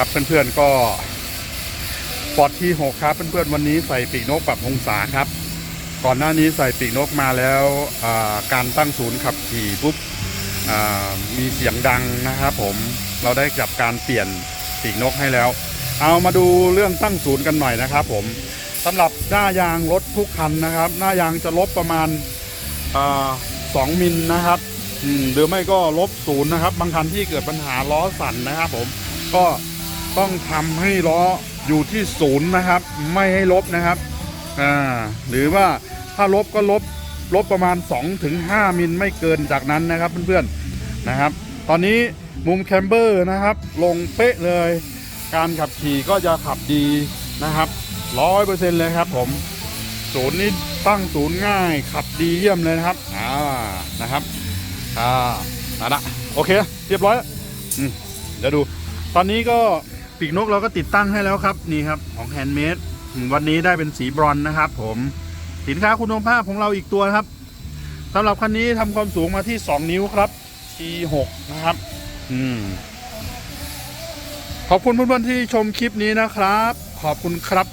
ครับเพื่อนๆก็ปอดที่หกครับเพื่อนๆวันนี้ใส่ปีกนกปรับองศาครับ ก่อนหน้านี้ใส่ปีกนกมาแล้วการตั้งศูนย์ขับขี่ปุ๊บมีเสียงดังนะครับผมเราได้จับการเปลี่ยนปีกนกให้แล้ว เอามาดูเรื่องตั้งศูนย์กันหน่อยนะครับ ผมสำหรับหน้ายางรถทุกคันนะครับ หน้ายางจะลบประมาณสองมิลนะครับหรือไม่ก็ลบศูนย์นะครับ บางคันที่เกิดปัญหาล้อสั่นนะครับ ผมก็ ต้องทำให้ล้ออยู่ที่ศูนย์นะครับ ไม่ให้ลบนะครับอ่าหรือว่าถ้าลบก็ลบลบประมาณ2-5ถึง5มิลไม่เกินจากนั้นนะครับเพื่อนๆนะครับ ตอนนี้มุมแคมเบอร์นะครับ ลงเป๊ะเลย การขับขี่ก็จะขับดีนะครับร้อยเปอร์เซ็นต์เลยครับผมศูนย์นี้ตั้งศูนย์ง่าย ขับดีเยี่ยมเลยนะครับอ่านะครับอ่าเอาละโอเค เรียบร้อยแล้วอืมเดี๋ยวดู ตอนนี้ก็ ปีกนกเราก็ติดตั้งให้แล้วครับนี่ครับของแฮนด์เมดวันนี้ได้เป็นสีบรอนนะครับ ผมสินค้าคุณภาพของเราอีกตัวครับสำหรับคันนี้ทำความสูงมาที่ 2 นิ้วครับ T6 นะครับ อืมขอบคุณเพื่อนๆที่ชมคลิปนี้นะครับ ขอบคุณครับ